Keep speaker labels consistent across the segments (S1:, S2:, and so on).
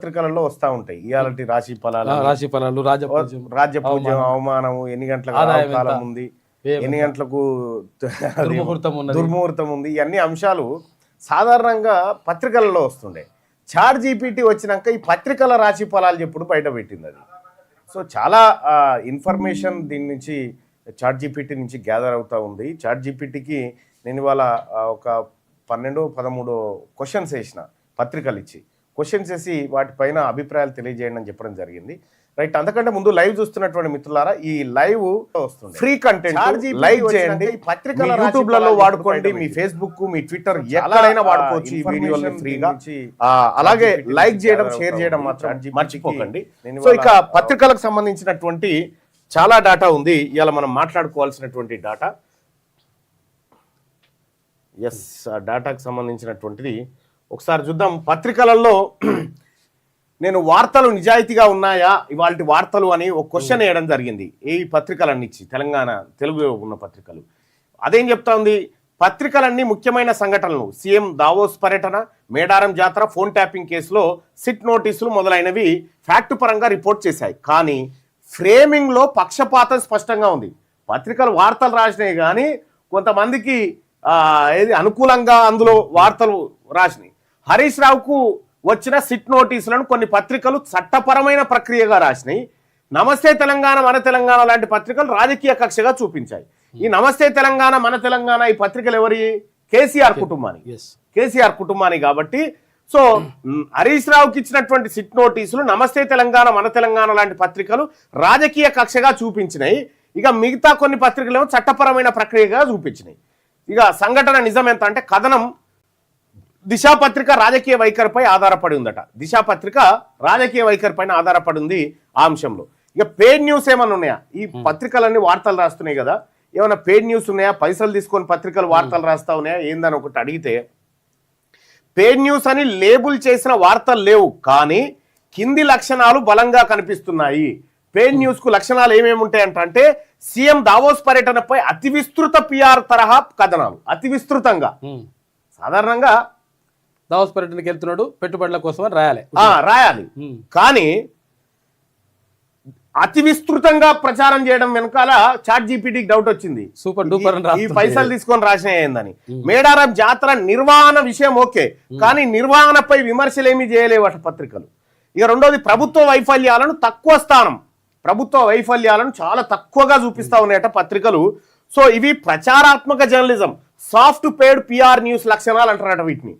S1: పత్రికలలో వస్తా ఉంటాయి. ఇయాలంటి రాశి ఫలాలు
S2: రాశి ఫలాలు
S1: రాజ్య పూజ్యం
S2: అవమానం.
S1: ఎన్ని గంటలకు కాలం? ఉంది? ఎన్ని? గంటలకు
S2: దుర్ముహూర్తం
S1: ఉంది. ఇవన్నీ అంశాలు సాధారణంగా పత్రికలలో వస్తుండే. చాట్ జీపీటీ వచ్చినాక ఈ పత్రికల రాశి ఫలాలు చెప్పుడు బయట పెట్టింది అది. సో చాలా ఇన్ఫర్మేషన్ దీని నుంచి చాట్ జీపీటీ నుంచి గ్యాదర్ అవుతా ఉంది. చాట్ జీపీటీకి నేను ఇవాళ ఒక పన్నెండు పదమూడు క్వశ్చన్స్ వేసిన పత్రికలు ఇచ్చి క్వశ్చన్స్ వేసి వాటిపైన అభిప్రాయాలు తెలియజేయండి అని చెప్పడం జరిగింది. రైట్ అంతకంటే ముందు లైవ్ చూస్తున్నటువంటి మిత్రులారా ఈ లైవ్ వస్తుంది. ఫ్రీ కంటెంట్ లైక్ చేయండి. పత్రికల యూట్యూబ్లలో వాడుకోండి మీ ఫేస్బుక్ మీ ట్విట్టర్ ఎక్కడైనా వాడుకోవచ్చు ఈ వీడియోని ఫ్రీగా. అలాగే లైక్ చేయడం షేర్ చేయడం మాత్రం మర్చిపోకండి. సో ఇక పత్రికలకు సంబంధించినటువంటి చాలా డాటా ఉంది. ఇవాళ మనం మాట్లాడుకోవాల్సినటువంటి డాటా ఎస్ డాటాకు సంబంధించినటువంటిది ఒకసారి చూద్దాం. పత్రికలలో నేను వార్తలు నిజాయితీగా ఉన్నాయా? ఇవాళ వార్తలు అని ఒక క్వశ్చన్ వేయడం జరిగింది. ఏ పత్రికలన్నిచ్చి తెలంగాణ తెలుగు ఉన్న పత్రికలు. అదేం చెప్తా ఉంది? పత్రికలన్నీ ముఖ్యమైన సంఘటనలు. సీఎం దావోస్ పర్యటన మేడారం జాతర ఫోన్ ట్యాపింగ్ కేసులో సిట్ నోటీసులు మొదలైనవి ఫ్యాక్ట్ పరంగా రిపోర్ట్ చేశాయి. కానీ ఫ్రేమింగ్లో పక్షపాతం స్పష్టంగా ఉంది. పత్రికలు వార్తలు రాసినాయి కానీ కొంతమందికి ఏది అనుకూలంగా అందులో వార్తలు రాసినాయి. హరీష్ రావుకు వచ్చిన సిట్ నోటీసులను కొన్ని పత్రికలు చట్టపరమైన ప్రక్రియగా రాసినాయి. నమస్తే తెలంగాణ మన తెలంగాణ లాంటి పత్రికలు రాజకీయ కక్షగా చూపించాయి. ఈ నమస్తే తెలంగాణ మన తెలంగాణ ఈ పత్రికలు ఎవరి? కేసీఆర్ కుటుంబానికి. కేసీఆర్ కుటుంబానికి కాబట్టి సో హరీష్ రావుకి ఇచ్చినటువంటి సిట్ నోటీసులు నమస్తే తెలంగాణ మన తెలంగాణ లాంటి పత్రికలు రాజకీయ కక్షగా చూపించినాయి. ఇక మిగతా కొన్ని పత్రికలు ఏమో చట్టపరమైన ప్రక్రియగా చూపించినాయి. ఇక సంఘటన నిజం ఎంత అంటే కథనం దిశా పత్రిక రాజకీయ వైఖరిపై ఆధారపడి ఉందట. దిశా పత్రిక రాజకీయ వైఖరి పైన ఆధారపడి ఉంది ఆ అంశంలో. ఇక పేడ్ న్యూస్ ఏమైనా ఉన్నాయా? ఈ పత్రికలన్నీ వార్తలు రాస్తున్నాయి కదా. ఏమైనా పేడ్ న్యూస్ ఉన్నాయా? పైసలు తీసుకొని పత్రికలు వార్తలు రాస్తా ఉన్నాయా? ఏందని ఒకటి అడిగితే పేడ్ న్యూస్ అని లేబుల్ చేసిన వార్తలు లేవు కానీ కింది లక్షణాలు బలంగా కనిపిస్తున్నాయి. పేడ్ న్యూస్కు లక్షణాలు ఏమేమి ఉంటాయంట అంటే సీఎం దావోస్ పర్యటనపై అతి విస్తృత పిఆర్ తరహా కథనాలు. అతి విస్తృతంగా. సాధారణంగా
S2: దావస్ పర్యటనకి వెళ్తున్నాడు పెట్టుబడుల కోసం అని రాయాలి.
S1: ఆ, రాయాలి. కానీ అతి విస్తృతంగా ప్రచారం చేయడం వెనకాల చాట్ జీపీటీకి డౌట్ వచ్చింది.
S2: సూపర్ డూపర్
S1: ఈ-. పైసలు తీసుకొని రాసిన ఏందని. మేడారం జాతర నిర్వహణ విషయం ఓకే కానీ నిర్వహణపై విమర్శలు ఏమీ చేయలేవట పత్రికలు. ఇక రెండోది ప్రభుత్వ వైఫల్యాలను తక్కువ స్థానం ప్రభుత్వ వైఫల్యాలను చాలా తక్కువగా చూపిస్తా ఉన్నాయట పత్రికలు. సో ఇవి ప్రచారాత్మక journalism soft paid PR news లక్షణాలు అంటారట వీటిని.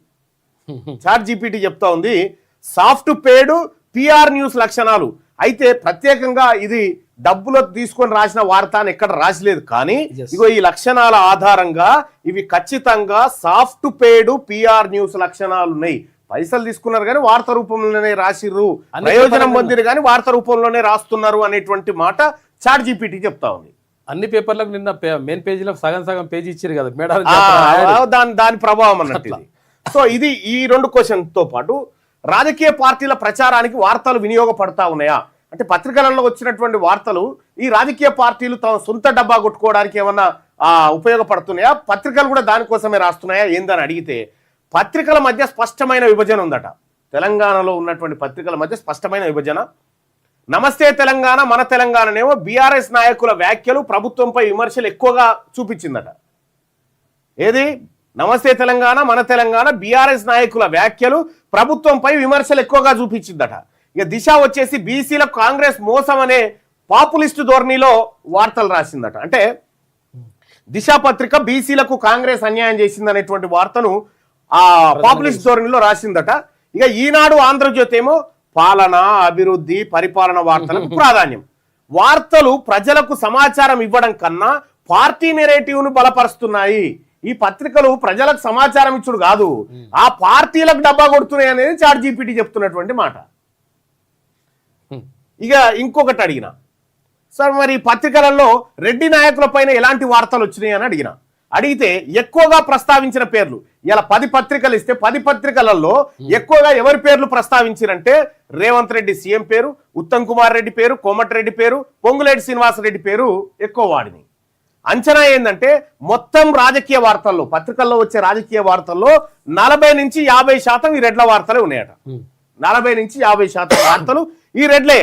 S1: చాట్ జీపీటీ చెప్తా ఉంది. సాఫ్ట్ పేడ్ పిఆర్ న్యూస్ లక్షణాలు. అయితే ప్రత్యేకంగా ఇది డబ్బులో తీసుకొని రాసిన వార్త అని ఎక్కడ రాసలేదు. కానీ. ఇగో ఈ లక్షణాల ఆధారంగా ఇవి ఖచ్చితంగా సాఫ్ట్ పేడ్ పిఆర్ న్యూస్ లక్షణాలు ఉన్నాయి. పైసలు తీసుకున్నారు కానీ వార్త రూపంలోనే రాసిర్రు. ప్రయోజనం పొందిరు కానీ వార్త రూపంలోనే రాస్తున్నారు అనేటువంటి మాట చాట్ జీపీటీ చెప్తా ఉంది.
S2: అన్ని పేపర్లకు నిన్న మెయిన్ పేజీలో సగం సగం పేజీ ఇచ్చారు కదా.
S1: ఆ, దాని దాని ప్రభావం అన్నట్టు. సో ఇది ఈ రెండు క్వశ్చన్తో పాటు రాజకీయ పార్టీల ప్రచారానికి వార్తలు వినియోగపడతా ఉన్నాయా? అంటే పత్రికలలో వచ్చినటువంటి వార్తలు ఈ రాజకీయ పార్టీలు తమ సొంత డబ్బా కొట్టుకోవడానికి ఏమన్నా ఉపయోగపడుతున్నాయా? పత్రికలు కూడా దానికోసమే రాస్తున్నాయా ఏందని అడిగితే పత్రికల మధ్య స్పష్టమైన విభజన ఉందట. తెలంగాణలో ఉన్నటువంటి పత్రికల మధ్య స్పష్టమైన విభజన. నమస్తే తెలంగాణ మన తెలంగాణనేమో బీఆర్ఎస్ నాయకుల వ్యాఖ్యలు ప్రభుత్వంపై విమర్శలు ఎక్కువగా చూపించిందట. ఏది? నమస్తే తెలంగాణ మన తెలంగాణ బీఆర్ఎస్ నాయకుల వ్యాఖ్యలు ప్రభుత్వంపై విమర్శలు ఎక్కువగా చూపించిందట. ఇక దిశ వచ్చేసి బీసీలకు కాంగ్రెస్ మోసం అనే పాపులిస్ట్ ధోరణిలో వార్తలు రాసిందట. అంటే దిశ పత్రిక బీసీలకు కాంగ్రెస్ అన్యాయం చేసింది అనేటువంటి వార్తను ఆ పాపులిస్ట్ ధోరణిలో రాసిందట. ఇక ఈనాడు ఆంధ్రజ్యోతి ఏమో పాలన అభివృద్ధి పరిపాలన వార్తలకు ప్రాధాన్యం. వార్తలు ప్రజలకు సమాచారం ఇవ్వడం కన్నా పార్టీ నెరేటివ్ను బలపరుస్తున్నాయి. ఈ పత్రికలు ప్రజలకు సమాచారం ఇచ్చుడు కాదు. ఆ పార్టీలకు డబ్బా కొడుతున్నాయి అనేది చాట్ జీపీటీ చెప్తున్నటువంటి మాట. ఇక ఇంకొకటి అడిగిన. సార్ మరి పత్రికలలో రెడ్డి నాయకుల పైన ఎలాంటి వార్తలు వచ్చినాయి అని అడిగిన. అడిగితే ఎక్కువగా ప్రస్తావించిన పేర్లు. ఇలా పది పత్రికలు ఇస్తే పది పత్రికలలో ఎక్కువగా ఎవరి పేర్లు ప్రస్తావించారంటే రేవంత్ రెడ్డి సీఎం పేరు ఉత్తమ్ కుమార్ రెడ్డి పేరు కోమటిరెడ్డి పేరు పొంగులేటి శ్రీనివాసరెడ్డి పేరు ఎక్కువ వాడిని. అంచనా ఏంటంటే మొత్తం రాజకీయ వార్తల్లో పత్రికల్లో వచ్చే రాజకీయ వార్తల్లో నలభై నుంచి యాభై శాతం ఈ రెడ్ల వార్తలే ఉన్నాయట. నలభై నుంచి యాభై శాతం వార్తలు ఈ రెడ్లే.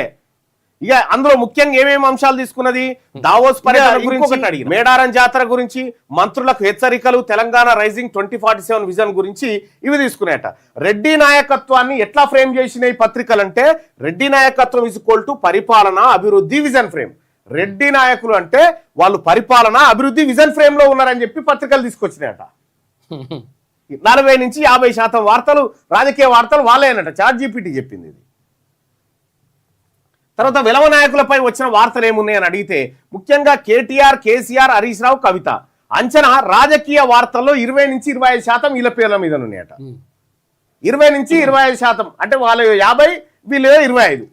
S1: ఇక అందులో ముఖ్యంగా ఏమేమి అంశాలు తీసుకున్నది? దావోస్ పర్యటన గురించి మేడారం జాతర గురించి మంత్రులకు హెచ్చరికలు Telangana rising twenty forty seven vision గురించి ఇవి తీసుకునేట. రెడ్డి నాయకత్వాన్ని ఎట్లా ఫ్రేమ్ చేసిన ఈ పత్రికలు అంటే రెడ్డి నాయకత్వం ఇస్ ఈక్వల్ టు పరిపాలన అభివృద్ధి విజన్ ఫ్రేమ్. రెడ్డి నాయకులు అంటే వాళ్ళు పరిపాలన అభివృద్ధి విజన్ ఫ్రేమ్లో ఉన్నారని చెప్పి పత్రికలు తీసుకొచ్చినాయట. నలభై నుంచి యాభై శాతం వార్తలు రాజకీయ వార్తలు వాళ్ళేనట చాట్ జీపీటీ చెప్పింది ఇది. తర్వాత విలవ నాయకులపై వచ్చిన వార్తలు ఏమున్నాయని అడిగితే ముఖ్యంగా కేటీఆర్ కేసీఆర్ హరీష్ రావు కవిత. అంచనా రాజకీయ వార్తల్లో ఇరవై నుంచి ఇరవై ఐదు శాతం వీళ్ళ పేర్ల మీద ఉన్నాయట. ఇరవై నుంచి ఇరవై ఐదు శాతం. అంటే వాళ్ళు యాభై వీళ్ళు ఇరవై ఐదు.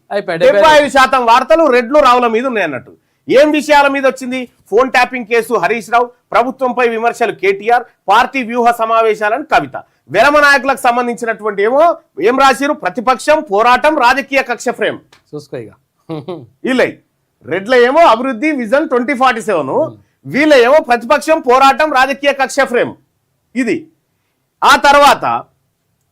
S1: డెబ్బై ఐదు. శాతం వార్తలు రెడ్లు రావుల మీద ఉన్నాయి అన్నట్టు ఏం విషయాల మీద వచ్చింది? Phone tapping case Harish Rao ప్రభుత్వంపై విమర్శలు కేటీఆర్ పార్టీ వ్యూహ సమావేశాలను కవిత. విరమ నాయకులకు సంబంధించినటువంటి ఏమో ఏం రాసిరు? ప్రతిపక్షం పోరాటం రాజకీయ కక్ష ఫ్రేమ్.
S2: చూసుకో ఇక.
S1: వీళ్ళై. రెడ్ల ఏమో అభివృద్ధి విజన్ ట్వంటీ ఫార్టీ సెవెన్. వీళ్ళ ఏమో ప్రతిపక్షం పోరాటం రాజకీయ కక్ష ఫ్రేమ్. ఇది. ఆ తర్వాత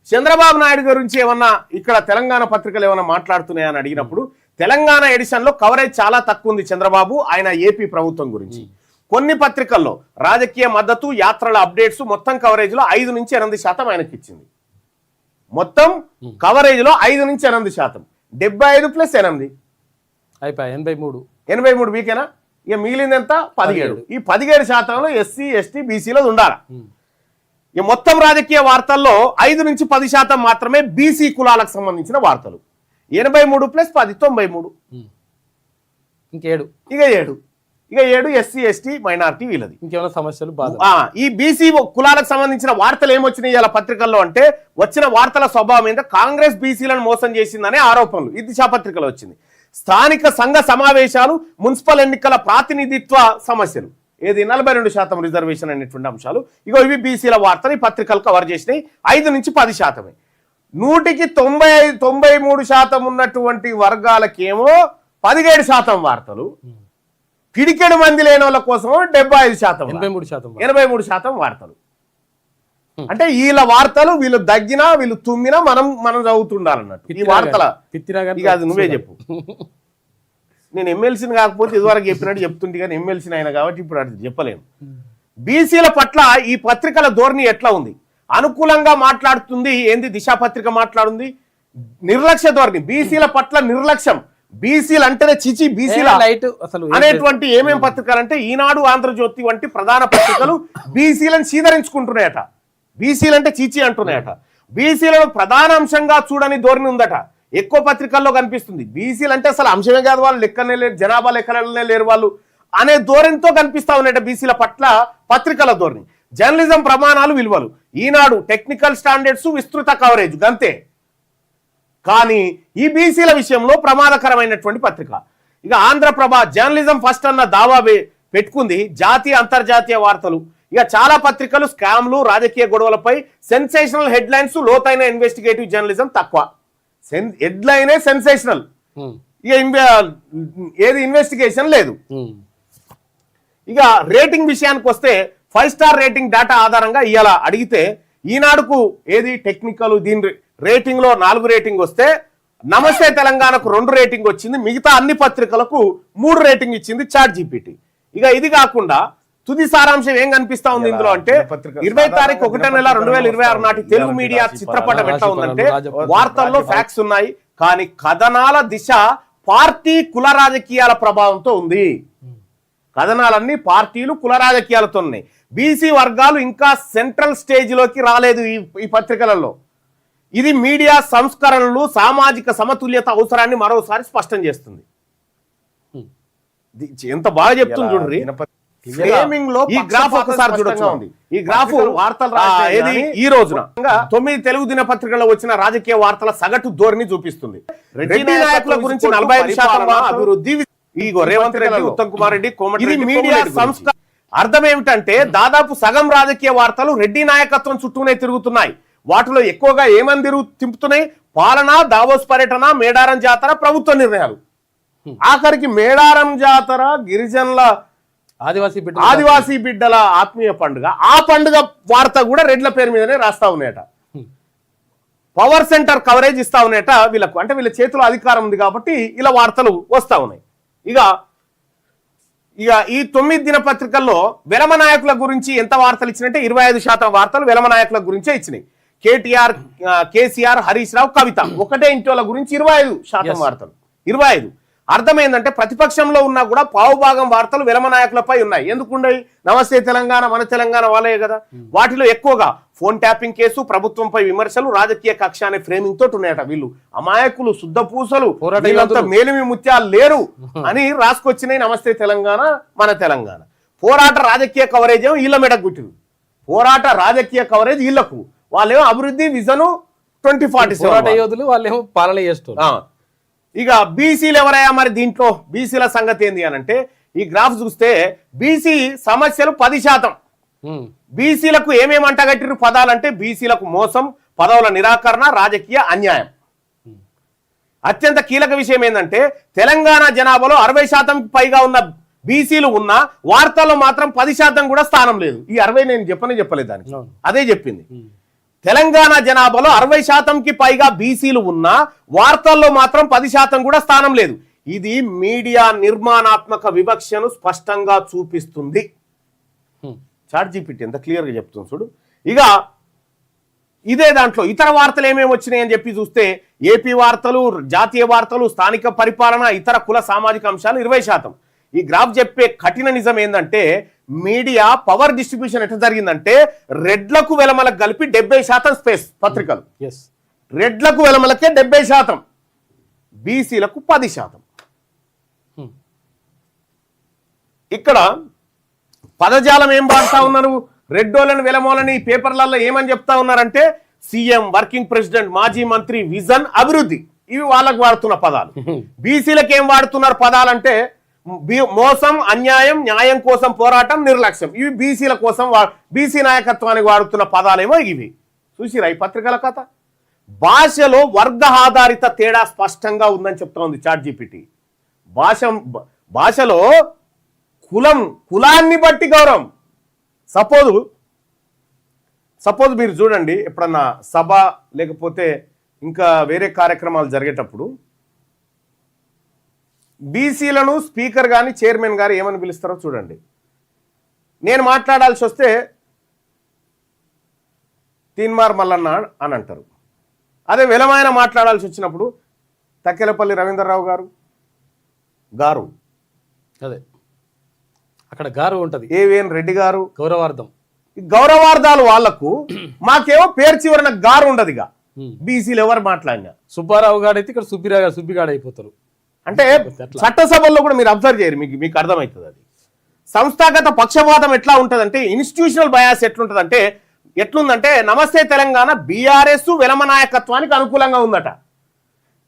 S1: చంద్రబాబు నాయుడు గురించి ఏమన్నా ఇక్కడ తెలంగాణ పత్రికలు ఏమన్నా మాట్లాడుతున్నాయని అడిగినప్పుడు తెలంగాణ ఎడిషన్లో కవరేజ్ చాలా తక్కువ ఉంది చంద్రబాబు ఆయన ఏపీ ప్రభుత్వం గురించి. కొన్ని పత్రికల్లో రాజకీయ మద్దతు యాత్రల అప్డేట్స్ మొత్తం కవరేజ్లో ఐదు నుంచి ఎనిమిది శాతం ఆయనకి ఇచ్చింది. మొత్తం కవరేజ్లో ఐదు నుంచి ఎనిమిది శాతం. డెబ్బై ఐదు ప్లస్ ఎనిమిది.
S2: అయిపోయి? ఎనభై మూడు.
S1: ఎనభై మూడు వీకేనా? ఇక మిగిలింది ఎంత పదిహేడు. ఈ పదిహేడు శాతంలో ఎస్సీ ఎస్టీ బీసీలో ఉండాలి. ఈ మొత్తం రాజకీయ వార్తల్లో ఐదు నుంచి పది శాతం మాత్రమే బీసీ కులాలకు సంబంధించిన వార్తలు. ఎనభై మూడు ప్లస్ పది తొంభై మూడు.
S2: ఇంకేడు?
S1: ఇక ఏడు. ఇక ఏడు ఎస్సీ ఎస్టీ మైనారిటీ వీళ్ళది.
S2: ఇంకేమైనా సమస్యలు
S1: ఈ బీసీ కులాలకు సంబంధించిన వార్తలు ఏమొచ్చినాయి ఇలా పత్రికల్లో అంటే వచ్చిన వార్తల స్వభావం ఏంటంటే కాంగ్రెస్ బీసీలను మోసం చేసిందనే ఆరోపణలు. ఇది దిశా పత్రికలో వచ్చింది. స్థానిక సంఘ సమావేశాలు మున్సిపల్ ఎన్నికల ప్రాతినిధిత్వ సమస్యలు. ఏది? నలభై రెండు శాతం రిజర్వేషన్ అనేటువంటి అంశాలు. ఇగో ఇవి బీసీల వార్తలు. ఈ పత్రికలు కవర్ చేసినాయి. ఐదు నుంచి పది శాతమే. నూటికి తొంభై ఐదు తొంభై మూడు శాతం ఉన్నటువంటి వర్గాలకేమో పదిహేడు శాతం వార్తలు. పిడికెడు మంది లేని వాళ్ళ కోసం డెబ్బై ఐదు శాతం
S2: ఎనభై మూడు శాతం.
S1: ఎనభై మూడు శాతం వార్తలు. అంటే వీళ్ళ వార్తలు వీళ్ళు దగ్గినా వీళ్ళు తుమ్మినా మనం మనం చదువుతుండాలన్నట్టు. ఈ వార్తల అది నువ్వే చెప్పు. నేను ఎమ్మెల్సీని కాకపోతే ఇదివరకు చెప్పినట్టు చెప్తుంటే కానీ ఎమ్మెల్సీని అయినా కాబట్టి ఇప్పుడు అది చెప్పలేను. బీసీల పట్ల ఈ పత్రికల ధోరణి ఎట్లా ఉంది? అనుకూలంగా మాట్లాడుతుంది. ఏంది? దిశా పత్రిక మాట్లాడుంది. నిర్లక్ష్య ధోరణి. బీసీల పట్ల నిర్లక్ష్యం. బీసీలు అంటేనే చిచి బీసీల
S2: లైట్? అసలు
S1: అనేటువంటి ఏమేం పత్రికలు అంటే ఈనాడు ఆంధ్రజ్యోతి వంటి ప్రధాన పత్రికలు బీసీలను సీదరించుకుంటున్నాయట బీసీలు అంటే చీచి అంటున్నాయట. బీసీలను ప్రధాన అంశంగా చూడని ధోరణి ఉందట. ఎక్కువ పత్రికల్లో కనిపిస్తుంది. బీసీలు అంటే అసలు అంశమే కాదు వాళ్ళు. లెక్కనే లేరు జనాభా లెక్కలనే లేరు వాళ్ళు అనే ధోరణితో కనిపిస్తా ఉన్నాయట బీసీల పట్ల పత్రికల ధోరణి. జర్నలిజం ప్రమాణాలు విలువలు. ఈనాడు టెక్నికల్ స్టాండర్డ్స్ విస్తృత కవరేజ్ గంతే. కానీ ఈ బీసీల విషయంలో ప్రమాదకరమైనటువంటి పత్రిక. ఇక ఆంధ్రప్రభ జర్నలిజం ఫస్ట్ అన్న దావా పెట్టుకుంది. జాతీయ అంతర్జాతీయ వార్తలు. ఇక చాలా పత్రికలు స్కామ్లు రాజకీయ గొడవలపై సెన్సేషనల్ హెడ్లైన్స్ లోతైన ఇన్వెస్టిగేటివ్ జర్నలిజం తక్కువ. సెన్ హెడ్లైనే సెన్సేషనల్. ఇక ఏది ఇన్వెస్టిగేషన్ లేదు. ఇక రేటింగ్ విషయానికి వస్తే ఫైవ్ స్టార్ రేటింగ్ డేటా ఆధారంగా ఇవాళ అడిగితే ఈనాడుకు ఏది టెక్నికల్ దీని రేటింగ్లో నాలుగు రేటింగ్ వస్తే నమస్తే తెలంగాణకు రెండు రేటింగ్ వచ్చింది మిగతా అన్ని పత్రికలకు మూడు రేటింగ్ ఇచ్చింది చాట్ జీపీటీ ఇక ఇది కాకుండా తుది సారాంశం ఏం కనిపిస్తా ఉంది ఇందులో అంటే ఇరవై తారీఖు ఒకటో నెల రెండు వేల ఇరవై ఆరు నాటి తెలుగు మీడియా చిత్రపటం ఎట్లా ఉందంటే వార్తల్లో ఫ్యాక్ట్స్ ఉన్నాయి కానీ కథనాల దిశ పార్టీ కుల రాజకీయాల ప్రభావంతో ఉంది. కథనాలన్నీ పార్టీలు కుల రాజకీయాలతో ఉన్నాయి బీసీ వర్గాలు ఇంకా సెంట్రల్ స్టేజ్లోకి రాలేదు ఈ ఈ పత్రికలలో. ఇది మీడియా సంస్కరణలు సామాజిక సమతుల్యత అవసరాన్ని మరోసారి స్పష్టం చేస్తుంది. ఎంత బాగా చెప్తుంది చూడండి ఫ్రేమింగ్లో ఈ గ్రాఫ్ ఒకసారి చూడొచ్చు. ఈ గ్రాఫ్
S3: వార్తలు
S1: ఏది? ఈ రోజున. తొమ్మిది తెలుగు దినపత్రికల్లో వచ్చిన రాజకీయ వార్తల సగటు ధోరణి చూపిస్తుంది. రెడ్డి నాయకుల గురించి నలభై ఐదు శాతం అభివృద్ధి ఇగో రేవంత్ రెడ్డి ఉత్తమ్ కుమార్ రెడ్డి కోమటి మీడియా సంస్కరణ అర్థం ఏమిటంటే దాదాపు సగం రాజకీయ వార్తలు రెడ్డి నాయకత్వం చుట్టూనే తిరుగుతున్నాయి. వాటిలో ఎక్కువగా ఏమని తిరుగు తింపుతున్నాయి? పాలన దావోస్ పర్యటన మేడారం జాతర ప్రభుత్వ నిర్ణయాలు. ఆఖరికి మేడారం జాతర గిరిజనుల
S2: ఆదివాసీ బిడ్డ
S1: ఆదివాసీ బిడ్డల ఆత్మీయ పండుగ. ఆ పండుగ వార్త కూడా రెడ్ల పేరు మీదనే రాస్తా ఉన్నాయట. పవర్ సెంటర్ కవరేజ్ ఇస్తా ఉన్నాయట వీళ్ళకు. అంటే వీళ్ళ చేతిలో అధికారం ఉంది కాబట్టి ఇలా వార్తలు వస్తా ఉన్నాయి. ఇక ఇక ఈ తొమ్మిది దినపత్రికల్లో వెలమ నాయకుల గురించి ఎంత వార్తలు ఇచ్చినట్టే ఇరవై ఐదు శాతం వార్తలు వెలమ నాయకుల గురించే ఇచ్చినాయి. కేటీఆర్ కేసీఆర్ హరీష్ రావు కవిత ఒకటే ఇంటి గురించి ఇరవై ఐదు శాతం. వార్తలు. ఇరవై ఐదు. అర్థమైందంటే ప్రతిపక్షంలో ఉన్నా కూడా పావుభాగం వార్తలు వెలమ నాయకులపై ఉన్నాయి. ఎందుకుండయి నమస్తే తెలంగాణ మన తెలంగాణ వాళ్ళే కదా. వాటిలో ఎక్కువగా ఫోన్ ట్యాపింగ్ కేసు ప్రభుత్వంపై విమర్శలు రాజకీయ కక్ష అనే ఫ్రేమింగ్ తోటి ఉన్నాయట వీళ్ళు. అమాయకులు వీళ్ళంతా
S2: యోధులు.
S1: మేలిమి ముత్యాలు లేరు అని రాసుకొచ్చినాయి నమస్తే తెలంగాణ మన తెలంగాణ. పోరాట రాజకీయ కవరేజ్ ఏమో వీళ్ళ మెడకు గుట్టింది. పోరాట రాజకీయ కవరేజ్ వీళ్ళకు వాళ్ళేమో అభివృద్ధి విజను ట్వంటీ ఫార్టీ
S2: పోరాట యోధులు వాళ్ళేమో పాలన చేస్తారు
S1: ఇక బీసీలు ఎవరయ్యా మరి దీంట్లో? బీసీల సంగతి ఏంది అని అంటే ఈ గ్రాఫ్ చూస్తే బీసీ సమస్యలు పది శాతం. బీసీలకు ఏమేమి అంటగట్టిరు పదాలంటే బీసీలకు మోసం పదవుల నిరాకరణ రాజకీయ అన్యాయం. అత్యంత కీలక విషయం ఏంటంటే తెలంగాణ జనాభాలో అరవై శాతంకి పైగా ఉన్న బీసీలు ఉన్న వార్తల్లో మాత్రం పది శాతం కూడా స్థానం లేదు. ఈ అరవై నేను చెప్పనే చెప్పలేదు దానికి. అదే చెప్పింది. తెలంగాణ జనాభాలో అరవై శాతంకి పైగా బీసీలు ఉన్నా వార్తల్లో మాత్రం పది శాతం కూడా స్థానం లేదు. ఇది మీడియా నిర్మాణాత్మక వివక్షను స్పష్టంగా చూపిస్తుంది. చాట్ జీపీటీ ఎంత క్లియర్గా చెప్తుంది చూడు. ఇక ఇదే దాంట్లో ఇతర వార్తలు ఏమేమి వచ్చినాయి అని చెప్పి చూస్తే ఏపీ వార్తలు జాతీయ వార్తలు స్థానిక పరిపాలన ఇతర కుల సామాజిక అంశాలు ఇరవై శాతం. ఈ గ్రాఫ్ చెప్పే కఠిన నిజం ఏంటంటే మీడియా పవర్ డిస్ట్రిబ్యూషన్ ఎట్లా జరిగిందంటే రెడ్లకు వెలమలకు కలిపి డెబ్బై శాతం స్పేస్ పత్రికలు.
S2: ఎస్
S1: రెడ్లకు వెలమలకే డెబ్బై శాతం. బీసీలకు పది శాతం.
S2: ఉమ్.
S1: ఇక్కడ పదజాలం ఏం వాడుతా ఉన్నారు? రెడ్డోళ్ళని వెలమోలని పేపర్లలో ఏమని చెప్తా ఉన్నారంటే సీఎం వర్కింగ్ ప్రెసిడెంట్ మాజీ మంత్రి విజన్ అభివృద్ధి. ఇవి వాళ్ళకు వాడుతున్న పదాలు. బీసీలకు ఏం వాడుతున్నారు పదాలంటే మోసం అన్యాయం న్యాయం కోసం పోరాటం నిర్లక్ష్యం. ఇవి బీసీల కోసం బీసీ నాయకత్వానికి వాడుతున్న పదాలేమో ఇవి. చూసిరా ఈ పత్రికల కథ? భాషలో వర్గ ఆధారిత తేడా స్పష్టంగా ఉందని చెప్తా ఉంది చాట్ జీపీటీ. భాష భాషలో కులం కులాన్ని బట్టి గౌరవం. సపోజ్ సపోజ్ మీరు చూడండి ఎప్పుడన్నా సభ లేకపోతే ఇంకా వేరే కార్యక్రమాలు జరిగేటప్పుడు బీసీలను స్పీకర్ కానీ చైర్మన్ గారు ఏమని పిలుస్తారో చూడండి. నేను మాట్లాడాల్సి వస్తే తీన్మార్ మల్లన్న అని అంటారు. అదే విలమైన మాట్లాడాల్సి వచ్చినప్పుడు తక్కెలపల్లి రవీంద్రరావు గారు గారు.
S2: అదే. అక్కడ గారు ఉంటది.
S1: ఏవిఎన్ రెడ్డి గారు?
S2: గౌరవార్థం.
S1: ఈ గౌరవార్థాలు వాళ్ళకు మాకేమో పేరు చివరన గారు ఉండదు ఇక. బీసీలు ఎవరు మాట్లాడినా.
S2: సుబ్బారావు గారు అయితే ఇక్కడ సుబ్బిరా గారు సుబ్బిగాడు అయిపోతారు.
S1: అంటే? చట్టసభల్లో కూడా మీరు అబ్జర్వ్ చేయరు మీకు మీకు అర్థమవుతుంది అది. సంస్థాగత పక్షపాతం ఎట్లా ఉంటుందంటే ఇన్స్టిట్యూషనల్ బయాస్ ఎట్లుంటుందంటే ఎట్లుందంటే నమస్తే తెలంగాణ బీఆర్ఎస్ వెలమ నాయకత్వానికి అనుకూలంగా ఉందట.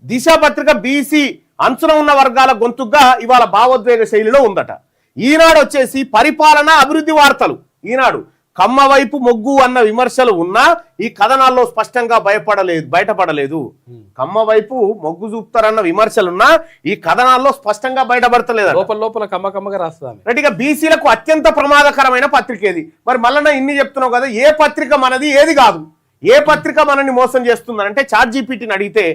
S1: దిశ పత్రిక బీసీ అంచున ఉన్న వర్గాల గొంతుగా ఇవాళ భావోద్వేగ శైలిలో ఉందట. ఈనాడు వచ్చేసి పరిపాలన అభివృద్ధి వార్తలు. ఈనాడు కమ్మ వైపు మొగ్గు అన్న విమర్శలు ఉన్నా ఈ కథనాల్లో స్పష్టంగా భయపడలేదు బయటపడలేదు. కమ్మ వైపు మొగ్గు చూపుతారన్న విమర్శలున్నా ఈ కథనాల్లో స్పష్టంగా బయటపడతలేదు
S2: లోపల లోపల కమ్మ కమ్మగా రాస్తుంది ఆమె
S1: రెడ్డిగా బీసీలకు అత్యంత ప్రమాదకరమైన పత్రిక ఏది? మరి మళ్ళీ ఇన్ని చెప్తున్నావు కదా ఏ పత్రిక మనది ఏది కాదు? ఏ పత్రిక మనల్ని మోసం చేస్తుందని అంటే చాట్ జీపీటీని అడిగితే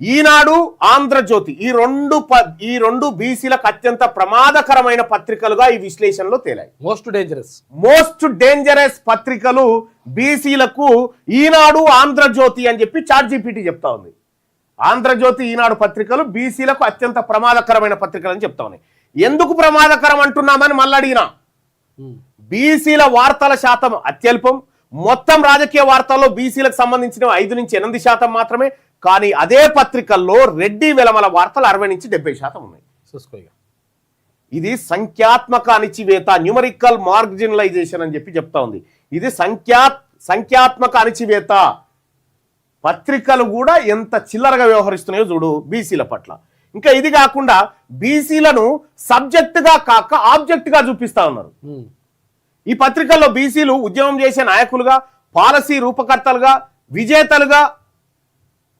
S1: ఈనాడు ఆంధ్రజ్యోతి ఈ రెండు ఈ రెండు బీసీలకు అత్యంత ప్రమాదకరమైన పత్రికలుగా ఈ విశ్లేషణలో తేలాయి.
S2: మోస్ట్ డేంజరస్
S1: మోస్ట్ డేంజరస్ పత్రికలు బీసీలకు ఈనాడు ఆంధ్రజ్యోతి అని చెప్పి చాట్ జీపీటీ చెప్తా ఉంది. ఆంధ్రజ్యోతి ఈనాడు పత్రికలు బీసీలకు అత్యంత ప్రమాదకరమైన పత్రికలు అని చెప్తా ఉన్నాయి ఎందుకు ప్రమాదకరం అంటున్నామని మళ్ళీ అడిగినా బీసీల వార్తల శాతం అత్యల్పం. మొత్తం రాజకీయ వార్తల్లో బీసీలకు సంబంధించిన ఐదు నుంచి ఎనిమిది శాతం మాత్రమే. కానీ అదే పత్రికల్లో రెడ్డి వెలమల వార్తలు అరవై నుంచి డెబ్బై శాతం ఉన్నాయి.
S2: చూసుకో ఇక
S1: ఇది సంఖ్యాత్మక అణిచివేత న్యూమరికల్ మార్జినలైజేషన్ అని చెప్పి చెప్తా ఉంది. ఇది సంఖ్యా సంఖ్యాత్మక అణిచివేత పత్రికలు కూడా ఎంత చిల్లరగా వ్యవహరిస్తున్నాయో చూడు బీసీల పట్ల. ఇంకా ఇది కాకుండా బీసీలను సబ్జెక్టుగా కాక ఆబ్జెక్టుగా చూపిస్తా ఉన్నారు. ఈ పత్రికల్లో బీసీలు ఉద్యమం చేసే నాయకులుగా పాలసీ రూపకర్తలుగా విజేతలుగా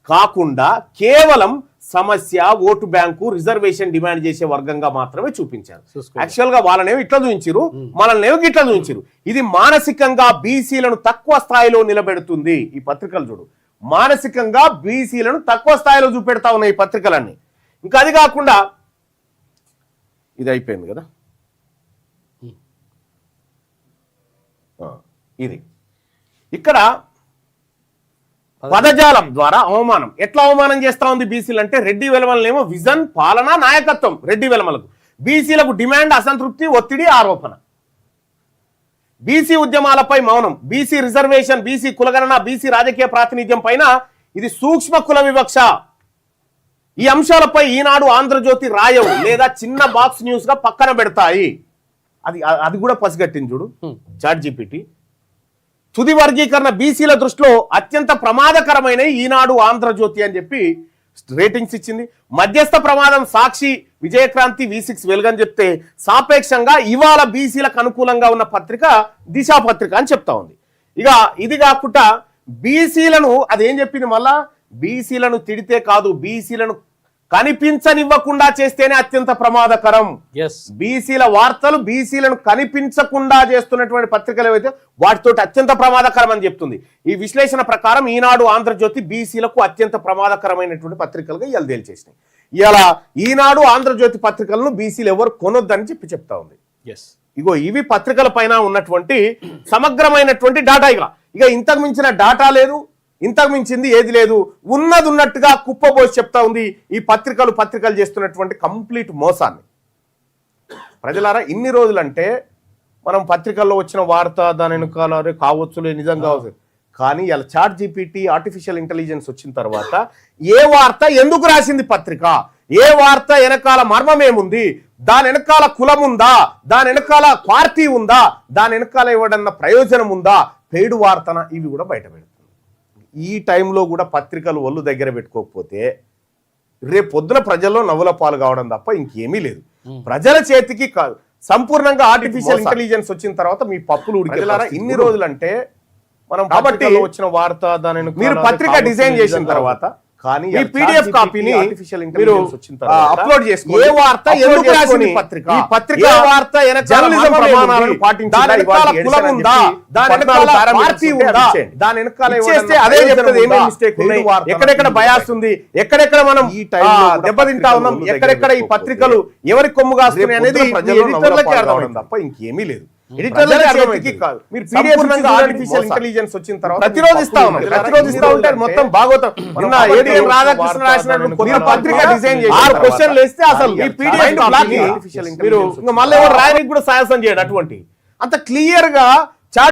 S1: కాకుండా కేవలం సమస్య ఓటు బ్యాంకు రిజర్వేషన్ డిమాండ్ చేసే వర్గంగా మాత్రమే చూపించారు. యాక్చువల్గా వాళ్ళనేమో ఇట్లా చూపించారు మనల్నేమో ఇట్లా చూపించారు ఇది మానసికంగా బీసీలను తక్కువ స్థాయిలో నిలబెడుతుంది ఈ పత్రికలు చూడు. మానసికంగా బీసీలను తక్కువ స్థాయిలో చూపెడతా ఉన్నాయి ఈ పత్రికలన్నీ. ఇంకా అది కాకుండా ఇది అయిపోయింది కదా? ఇది. ఇక్కడ పదజాలం ద్వారా అవమానం. ఎట్లా అవమానం చేస్తా ఉంది బీసీలు అంటే రెడ్డి వెలమలనేమో విజన్ పాలన నాయకత్వం. రెడ్డి వెలమలకు. బీసీలకు డిమాండ్ అసంతృప్తి ఒత్తిడి ఆరోపణ. బీసీ ఉద్యమాలపై మౌనం. బీసీ రిజర్వేషన్ బీసీ కులగణన బీసీ రాజకీయ ప్రాతినిధ్యం పైన ఇది సూక్ష్మ కుల వివక్ష. ఈ అంశాలపై ఈనాడు ఆంధ్రజ్యోతి రాయవు లేదా చిన్న బాక్స్ న్యూస్గా పక్కన పెడతాయి. అది అది కూడా పసిగట్టింది చూడు. Chat GPT. తుది వర్గీకరణ బీసీల దృష్టిలో అత్యంత ప్రమాదకరమైన ఈనాడు ఆంధ్రజ్యోతి అని చెప్పి రేటింగ్స్ ఇచ్చింది. మధ్యస్థ ప్రమాదం సాక్షి విజయక్రాంతి వి సిక్స్ వెలుగని చెప్తే సాపేక్షంగా ఇవాళ బీసీలకు అనుకూలంగా ఉన్న పత్రిక దిశా పత్రిక అని చెప్తా ఉంది. ఇక ఇది కాకుండా బీసీలను అదేం చెప్పింది మళ్ళా? బీసీలను తిడితే కాదు బీసీలను కనిపించనివ్వకుండా చేస్తేనే అత్యంత ప్రమాదకరం.
S2: ఎస్
S1: బీసీల వార్తలు బీసీలను కనిపించకుండా చేస్తున్నటువంటి పత్రికలు ఏవైతే వాటితో అత్యంత ప్రమాదకరం అని చెప్తుంది. ఈ విశ్లేషణ ప్రకారం ఈనాడు ఆంధ్రజ్యోతి బీసీలకు అత్యంత ప్రమాదకరమైనటువంటి పత్రికలుగా ఇవాళ తేల్చేసినాయి. ఇలా ఈనాడు ఆంధ్రజ్యోతి పత్రికలను బీసీలు ఎవరు కొనొద్దని చెప్పి చెప్తా ఉంది.
S2: ఎస్
S1: ఇగో ఇవి పత్రికల పైన ఉన్నటువంటి సమగ్రమైనటువంటి డాటా ఇక ఇక ఇంతకు మించిన డాటా లేదు. ఇంతకు మించింది ఏది లేదు. ఉన్నది ఉన్నట్టుగా కుప్పబోసి చెప్తా ఉంది ఈ పత్రికలు పత్రికలు చేస్తున్నటువంటి కంప్లీట్ మోసాన్ని. ప్రజలారా ఇన్ని రోజులంటే మనం పత్రికల్లో వచ్చిన వార్త దాని వెనుకాల కావచ్చు కావచ్చులే నిజం కావచ్చు. కానీ ఇలా చాట్ జీపీటీ ఆర్టిఫిషియల్ ఇంటెలిజెన్స్ వచ్చిన తర్వాత ఏ వార్త ఎందుకు రాసింది పత్రిక? ఏ వార్త వెనకాల మర్మం ఏముంది? దాని వెనకాల కులం ఉందా? దాని వెనకాల పార్టీ ఉందా? దాని వెనకాల ఇవ్వడన్న ప్రయోజనం ఉందా? పేడు వార్తన? ఇవి కూడా బయట ఈ టైంలో కూడా పత్రికలు ఒళ్ళు దగ్గర పెట్టుకోకపోతే రేపు పొద్దున ప్రజల్లో నవ్వుల పాలు కావడం తప్ప ఇంకేమీ లేదు. ప్రజల చేతికి సంపూర్ణంగా ఆర్టిఫిషియల్ ఇంటెలిజెన్స్ వచ్చిన తర్వాత మీ పప్పులు ఉడికెలారా ఇన్ని రోజులంటే మనం కాబట్టి వచ్చిన వార్త దాని మీరు పత్రిక డిజైన్ చేసిన తర్వాత కానీ ఈ పీడిఎఫ్ కాపీని అప్లోడ్ ఏ వార్త ఎందుకు రాసింది? పత్రిక ఈ పత్రిక వార్త జర్నలిజం ప్రమాణాలను పాటించాలి దాని వెనకాల కులం ఉందా? దాని వెనకాల పార్టీ ఉందా? దాని వెనకాల ఇచ్చేస్తే అదే చెప్తుంది. ఏమేమి మిస్టేక్ ఉన్నాయి? ఎక్కడెక్కడ బయాస్ ఉంది? ఎక్కడెక్కడ మనం ఈ దెబ్బతింటా ఉన్నాం? ఎక్కడెక్కడ ఈ పత్రికలు ఎవరి కొమ్ము కాస్తున్నాయి అనేది అర్థం తప్ప ఇంకేమీ లేదు. కాదు మీరు పీడిఎఫ్ ఆర్టిఫిషియల్ ఇంటెలిజెన్స్ వచ్చిన తర్వాత ప్రతిరోజు ఇస్తా ఉన్నాం. ప్రతిరోజు ఇస్తా ఉంటే మొత్తం భాగవతం. రాధాకృష్ణ మీరు పత్రిక డిజైన్ చేసి ఆరు క్వశ్చన్లు వేస్తే అసలు ఈ పీడిఎఫ్ బ్లాక్ మీరు ఇంకా మళ్ళీ ఎవరు రాయడానికి కూడా సాహసం చేయడు అటువంటి అంత క్లియర్గా